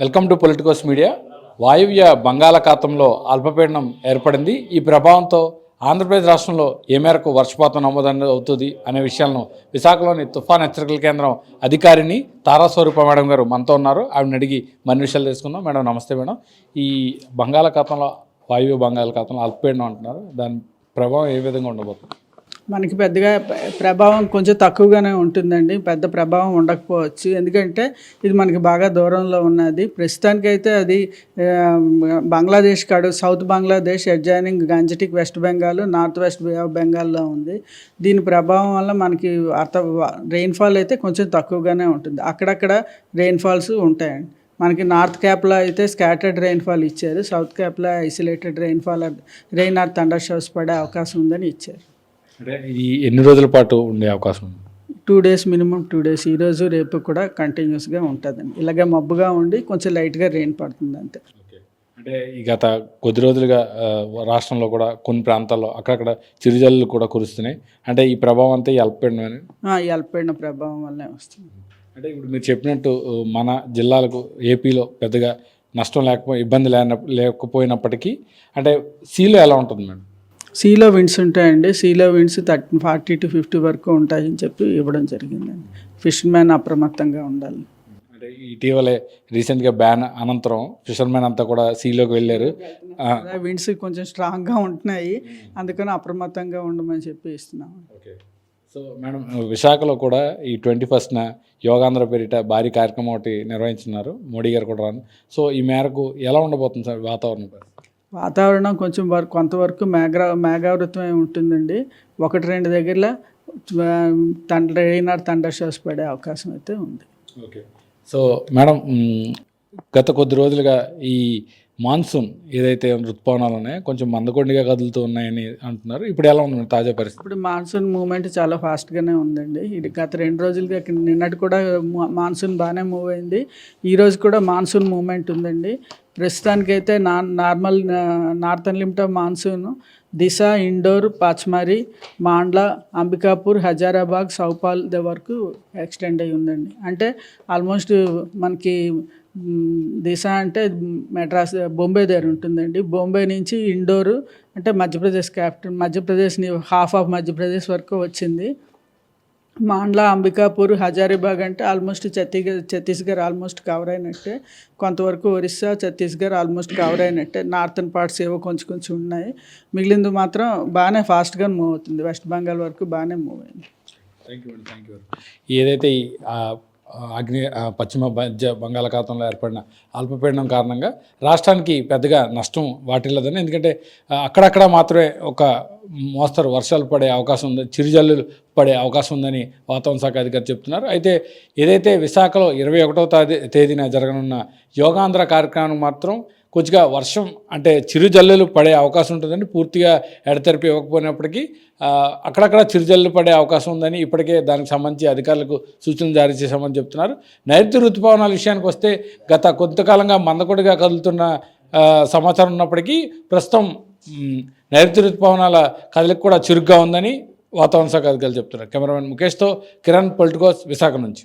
Welcome to Politicos media. వాయువ్య బంగాళాఖాతంలో అల్పపీడనం ఏర్పడింది. ఈ ప్రభావంతో ఆంధ్రప్రదేశ్ రాష్ట్రంలో ఏ మేరకు వర్షపాతం నమోదు అవుతుంది అనే విషయాలను విశాఖలోని తుఫాన్ హెచ్చరికల కేంద్రం అధికారిని తారాస్వరూప మేడం గారు మనతో ఉన్నారు. ఆవిడని అడిగి మరిన్ని విషయాలు తెలుసుకుందాం. మేడం నమస్తే మేడం. ఈ బంగాళాఖాతంలో వాయువ్య బంగాళాఖాతంలో అల్పపీడనం అంటున్నారు. దాని ప్రభావం ఏ విధంగా ఉండబోతుంది? మనకి పెద్దగా ప్రభావం కొంచెం తక్కువగానే ఉంటుందండి. పెద్ద ప్రభావం ఉండకపోవచ్చు. ఎందుకంటే ఇది మనకి బాగా దూరంలో ఉన్నది. ప్రస్తుతానికైతే అది బంగ్లాదేశ్ కాడు south Bangladesh adjoining Gangetic West Bengal north west Bay of బెంగాల్లో ఉంది. దీని ప్రభావం వల్ల మనకి అర్థ రెయిన్ఫాల్ అయితే కొంచెం తక్కువగానే ఉంటుంది. అక్కడక్కడ రెయిన్ఫాల్స్ ఉంటాయండి. మనకి నార్త్ క్యాప్లో అయితే స్కాటర్డ్ రెయిన్ఫాల్ ఇచ్చారు. South క్యాప్లో isolated rainfall rain or thunder showers పడే అవకాశం ఉందని ఇచ్చారు. అంటే ఇది ఎన్ని రోజుల పాటు ఉండే అవకాశం? ఉంది two days minimum two days ఈరోజు రేపు కూడా కంటిన్యూస్గా ఉంటుందండి. ఇలాగే మబ్బుగా ఉండి కొంచెం లైట్గా రెయిన్ పడుతుంది అంతే. అంటే ఈ గత కొద్ది రోజులుగా రాష్ట్రంలో కూడా కొన్ని ప్రాంతాల్లో అక్కడక్కడ చిరుజల్లు కూడా కురుస్తున్నాయి. అంటే ఈ ప్రభావం అంతా ఈ ఈ అల్పపీడన ప్రభావం వల్లే వస్తుంది. అంటే ఇప్పుడు మీరు చెప్పినట్టు మన జిల్లాలకు ఏపీలో పెద్దగా నష్టం లేకపో ఇబ్బంది లేన లేకపోయినప్పటికీ అంటే సీలో ఎలా ఉంటుంది మేడం? సీలో విండ్స్ ఉంటాయండి. సీలో winds thirty forty to fifty వరకు ఉంటాయని చెప్పి ఇవ్వడం జరిగిందండి. ఫిష్ మ్యాన్ అప్రమత్తంగా ఉండాలి. అంటే ఇటీవలే రీసెంట్గా బ్యాన్ అనంతరం ఫిషర్మెన్ అంతా కూడా సీలోకి వెళ్ళారు. విండ్స్ కొంచెం స్ట్రాంగ్గా ఉంటున్నాయి. అందుకని అప్రమత్తంగా ఉండమని చెప్పి ఇస్తున్నాం. ఓకే. సో మేడం విశాఖలో కూడా ఈ ట్వంటీ ఫస్ట్న యోగాంధ్ర పేరిట భారీ కార్యక్రమం ఒకటి నిర్వహించున్నారు మోడీ గారు కూడా రాను. సో ఈ మేరకు ఎలా ఉండబోతుంది సార్ వాతావరణం? వాతావరణం కొంచెం వరకు కొంతవరకు మేఘ మేఘావృతమై ఉంటుందండి. ఒకటి రెండు దగ్గరలో తండ్రి రెయిన్ ఆర్ షోస్ పడే అవకాశం అయితే ఉంది. ఓకే. సో మేడం గత కొద్ది రోజులుగా ఈ మాన్సూన్ ఏదైతే ఋతుపవనాలు ఉన్నాయో కొంచెం మందకొండిగా కదులుతూ ఉన్నాయని అంటున్నారు. ఇప్పుడు ఎలా ఉంది తాజా పరిస్థితి? ఇప్పుడు మాన్సూన్ మూమెంట్ చాలా ఫాస్ట్గానే ఉందండి. ఇది గత రెండు రోజులుగా నిన్నటి కూడా మాన్సూన్ బాగానే మూవ్ అయింది. ఈరోజు కూడా మాన్సూన్ మూమెంట్ ఉందండి. ప్రస్తుతానికైతే నా normal northern limit of monsoon దిశ ఇండోర్ పాచ్మారి మాండ్లా అంబికాపూర్ హజారాబాగ్ సౌపాల్ ద వరకు ఎక్స్టెండ్ అయి ఉందండి. అంటే ఆల్మోస్ట్ మనకి దిశ అంటే మెడ్రాస్ బొంబే దగ్గర ఉంటుందండి. బొంబే నుంచి ఇండోరు అంటే Madhya Pradesh capital Madhya Pradesh half of Madhya Pradesh వరకు వచ్చింది. మాండ్లా అంబికాపూర్ హజారీబాగ్ అంటే almost Chhattisgarh Chhattisgarh almost cover అయినట్టే. కొంతవరకు ఒరిస్సా ఛత్తీస్గఢ్ ఆల్మోస్ట్ కవర్ అయినట్టే. నార్థన్ పార్ట్స్ ఏవో కొంచెం కొంచెం ఉన్నాయి. మిగిలింది మాత్రం బాగానే ఫాస్ట్గా మూవ్ అవుతుంది. వెస్ట్ బెంగాల్ వరకు బాగానే మూవ్ అయింది. థ్యాంక్ యూ థ్యాంక్ యూ ఏదైతే అగ్ని పశ్చిమ మధ్య బంగాళాఖాతంలో ఏర్పడిన అల్పపీడనం కారణంగా రాష్ట్రానికి పెద్దగా నష్టం వాటిల్లదని. ఎందుకంటే అక్కడక్కడ మాత్రమే ఒక మోస్తరు వర్షాలు పడే అవకాశం ఉంది చిరుజల్లులు పడే అవకాశం ఉందని వాతావరణ శాఖ అధికారి చెప్తున్నారు. అయితే ఏదైతే విశాఖలో ఇరవై ఒకటవ తేదీన జరగనున్న యోగాంధ్ర కార్యక్రమం మాత్రం కొద్దిగా వర్షం అంటే చిరుజల్లులు పడే అవకాశం ఉంటుందని పూర్తిగా ఎడతెరిపి ఇవ్వకపోయినప్పటికీ అక్కడక్కడ చిరుజల్లు పడే అవకాశం ఉందని ఇప్పటికే దానికి సంబంధించి అధికారులకు సూచనలు జారీ చేశామని చెప్తున్నారు. నైరుతి ఋతుపవనాల విషయానికి వస్తే గత కొంతకాలంగా మందకొడిగా కదులుతున్న సమాచారం ఉన్నప్పటికీ ప్రస్తుతం నైరుతి ఋతుపవనాల కదలిక కూడా చురుగ్గా ఉందని వాతావరణ శాఖ అధికారులు చెప్తున్నారు. కెమెరామెన్ ముఖేష్తో కిరణ్ పొలిటికోస్ విశాఖ నుంచి.